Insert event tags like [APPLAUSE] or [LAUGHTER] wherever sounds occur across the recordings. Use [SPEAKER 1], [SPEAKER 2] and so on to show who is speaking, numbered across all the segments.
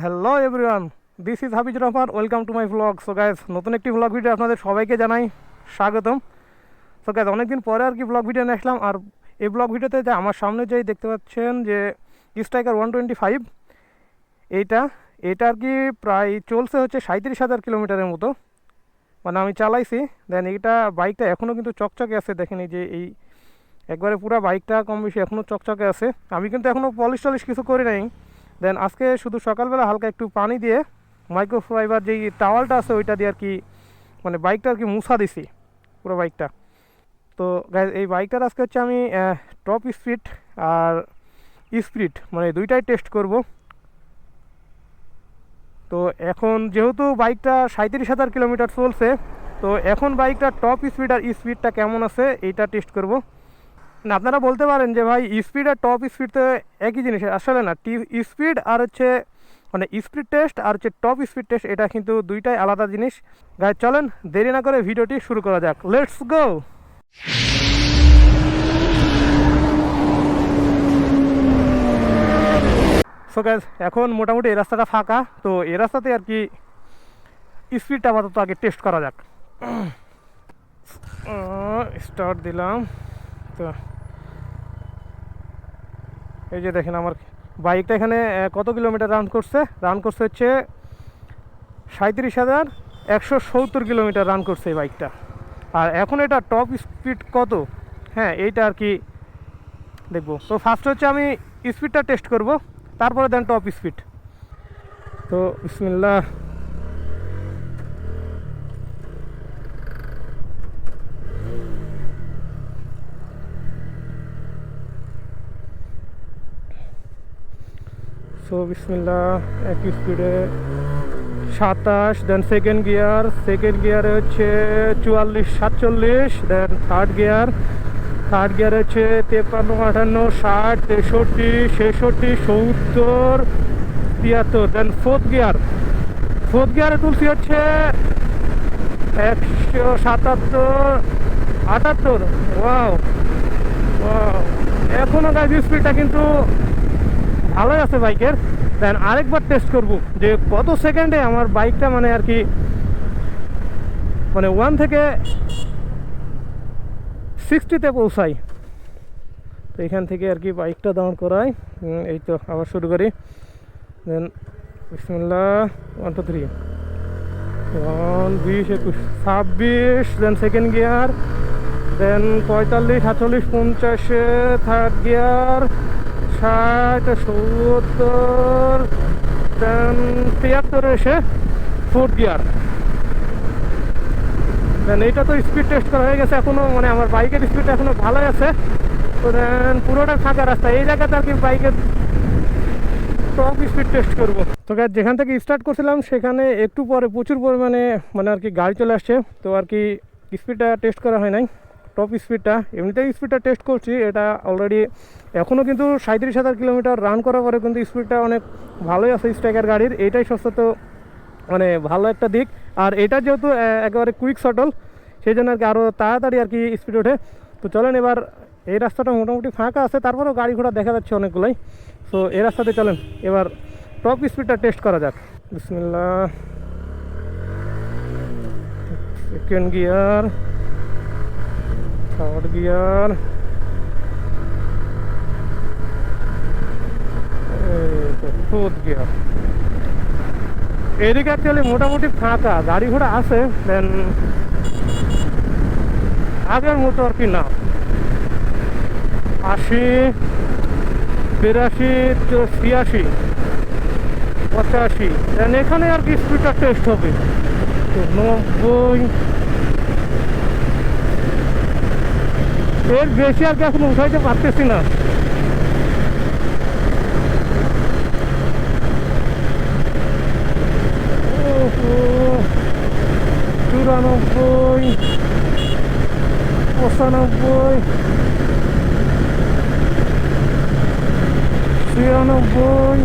[SPEAKER 1] Hello everyone this is Habizur Rahman welcome to my blog so guys নতুন একটি blog video আপনাদের সবাইকে জানাই স্বাগতম। সো গাইজ অনেকদিন পরে আর কি ব্লগ ভিডিও নিয়ে আসলাম। আর এই ব্লগ ভিডিওতে যে আমার সামনে যেই দেখতে পাচ্ছেন যে স্ট্রাইকার ওয়ান টোয়েন্টি ফাইভ এইটা এটা আর কি প্রায় চলছে হচ্ছে সাঁত্রিশ হাজার কিলোমিটারের মতো। মানে আমি চালাইছি দেন এইটা বাইকটা এখনও কিন্তু চকচকে আছে, দেখেন যে এই, একবারে পুরো বাইকটা কম বেশি এখনও চকচকে আছে। আমি কিন্তু এখনও পলিশ টলিশ কিছু করি নাই। দেন আজকে শুধু সকালবেলা হালকা একটু পানি দিয়ে মাইক্রোফাইবার যেই টাওয়ালটা আছে ওইটা দিয়ে আর কি মানে বাইকটা আর কি মুছা দিছি, পুরো বাইকটা তো এই বাইকটার আজকে হচ্ছে আমি টপ স্পিড আর স্পিড মানে দুইটাই টেস্ট করব। তো এখন যেহেতু বাইকটা সাঁত্রিশ হাজার কিলোমিটার চলছে, তো এখন বাইকটা টপ স্পিড আর স্পিডটা কেমন আছে, এইটা টেস্ট করব। না, আপনারা বলতে পারেন যে ভাই স্পিড আর টপ স্পিড তো একই জিনিস, আসলে না, টি স্পিড আর হচ্ছে মানে স্পিড টেস্ট আর হচ্ছে টপ স্পিড টেস্ট এটা কিন্তু দুইটাই আলাদা জিনিস। গায়ে চলেন, দেরি না করে ভিডিওটি শুরু করা যাক। লেটস গো সো গ্যাস এখন মোটামুটি এই রাস্তাটা ফাঁকা, তো এই রাস্তাতে আর কি স্পিডটা আপাতত আগে টেস্ট করা যাক। [CLEARS THROAT] স্টার্ট দিলাম। তো এই যে দেখেন আমার বাইকটা এখানে কত কিলোমিটার রান করছে? রান করছে হচ্ছে সাঁত্রিশ হাজার একশো সত্তর কিলোমিটার রান করছে এই বাইকটা। আর এখন এটা টপ স্পিড কত? হ্যাঁ এইটা আর কি দেখব। তো ফার্স্ট হচ্ছে আমি স্পিডটা টেস্ট করব, তারপরে দেন টপ স্পিড তো, বিসমিল্লাহ। সো বিসমিল্লাহ, একই স্পিডে সাতাশ দেন সেকেন্ড গিয়ার সেকেন্ড গিয়ারে হচ্ছে চুয়াল্লিশ, সাতচল্লিশ then third gear third gear হচ্ছে তেপান্ন, আটান্ন, ষাট, তেষট্টি, ছেষট্টি, সত্তর, তিয়াত্তর দেন ফোর্থ গিয়ার ফোর্থ গিয়ারে তুলসি হচ্ছে একশো সাতাত্তর, আটাত্তর। ওয়াও ওয়াও এখনও গাড়ি স্পিডটা কিন্তু ভালোই আছে বাইকের। দেন আরেকবার টেস্ট করব যে কত সেকেন্ডে আমার বাইকটা মানে আর কি মানে ওয়ান থেকে সিক্সটিতে পৌঁছাই তো এখান থেকে আর কি বাইকটা দাঁড় করাই এই তো আবার শুরু করি। দেন ওয়ান টু থ্রি বিশ, একুশ, ছাব্বিশ দেন সেকেন্ড গিয়ার দেন পঁয়তাল্লিশ, সাতচল্লিশ, পঞ্চাশে থার্ড গিয়ার ষাট সত্তর তিয়াত্তর এসে ফোর্থ গিয়ার দেন এইটা তো স্পিড টেস্ট করা হয়ে গেছে এখনও মানে আমার বাইকের স্পিড এখনও ভালোই আছে। তো দেন পুরোটা ফাঁকা রাস্তা এই জায়গাতে আর কি বাইকের টপ স্পিড টেস্ট করব। তো guys, যেখান থেকে স্টার্ট করছিলাম সেখানে একটু পরে প্রচুর পরিমাণে মানে আর কি গাড়ি চলে আসছে। তো আর কি স্পিডটা টেস্ট করা হয় নাই। টপ স্পিডটা এমনিতেই স্পিডটা টেস্ট করছি, এটা অলরেডি এখনও কিন্তু সাঁত্রিশ হাজার কিলোমিটার রান করার পরে কিন্তু স্পিডটা অনেক ভালোই আছে স্ট্রাইকার গাড়ির, এইটাই সস্তা মানে ভালো একটা দিক। আর এটা যেহেতু একেবারে কুইক শটল সেই জন্য আর কি আরও তাড়াতাড়ি আর কি স্পিড ওঠে। তো চলেন এবার, এই রাস্তাটা মোটামুটি ফাঁকা আছে, তারপরেও গাড়ি ঘোড়া দেখা যাচ্ছে অনেকগুলোই। তো এই রাস্তাতে চলেন, এবার টপ স্পিডটা টেস্ট করা যাক। বিসমিল্লা second gear third gear fourth gear এদিকে অ্যাকচুয়ালি মোটামুটি ফাঁকা গাড়ি ঘোড়া আছে দেন আগের মতো আর কি না আশি বিরাশি ছিয়াশি পঁচাশি দেন এখানে আর কি স্পিডটা টেস্ট হবে? নব্বই। এর বেশি আর এখন উঠাইতে পারতেছি না। চুরানব্বই পঁচানব্বই ছিয়ানব্বই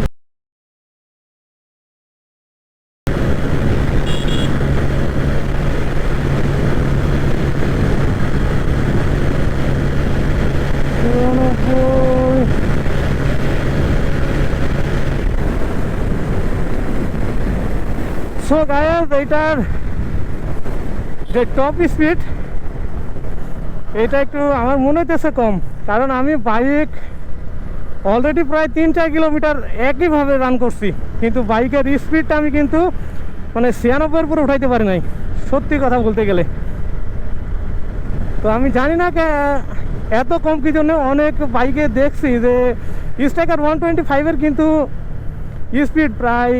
[SPEAKER 1] চুরানব্বই সো গায়েস এইটার যে টপ স্পিড এটা একটু আমার মনে হইতেছে কম। কারণ আমি বাইক অলরেডি প্রায় তিন চার কিলোমিটার একইভাবে রান করছি। কিন্তু বাইকের স্পিডটা আমি কিন্তু মানে ছিয়ানব্বইয়ের উপরে উঠাইতে পারি নাই, সত্যি কথা বলতে গেলে। তো আমি জানি না এত কম কি জন্য অনেক বাইকে দেখছি যে স্ট্রাইকার ওয়ান টোয়েন্টি ফাইভের কিন্তু স্পিড প্রায়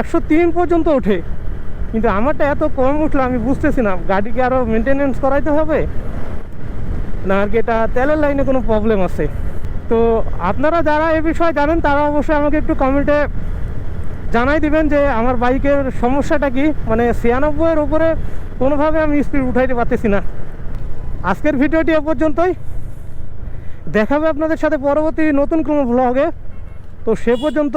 [SPEAKER 1] একশো তিন পর্যন্ত ওঠে। কিন্তু আমারটা এত কম উঠল, আমি বুঝতেছি না। গাড়িকে আরও মেনটেনেন্স করাইতে হবে? না, আর কি এটা তেলের লাইনে কোনো প্রবলেম আছে? তো আপনারা যারা এ বিষয়ে জানেন, তারা অবশ্যই আমাকে একটু কমেন্টে জানাই দিবেন যে আমার বাইকের সমস্যাটা কি? মানে ছিয়ানব্বইয়ের উপরে কোনোভাবে আমি স্পিড উঠাইতে পারতেছি না। আজকের ভিডিওটি এ পর্যন্তই। দেখাবে আপনাদের সাথে পরবর্তী নতুন কোনো ব্লগে তো সে পর্যন্ত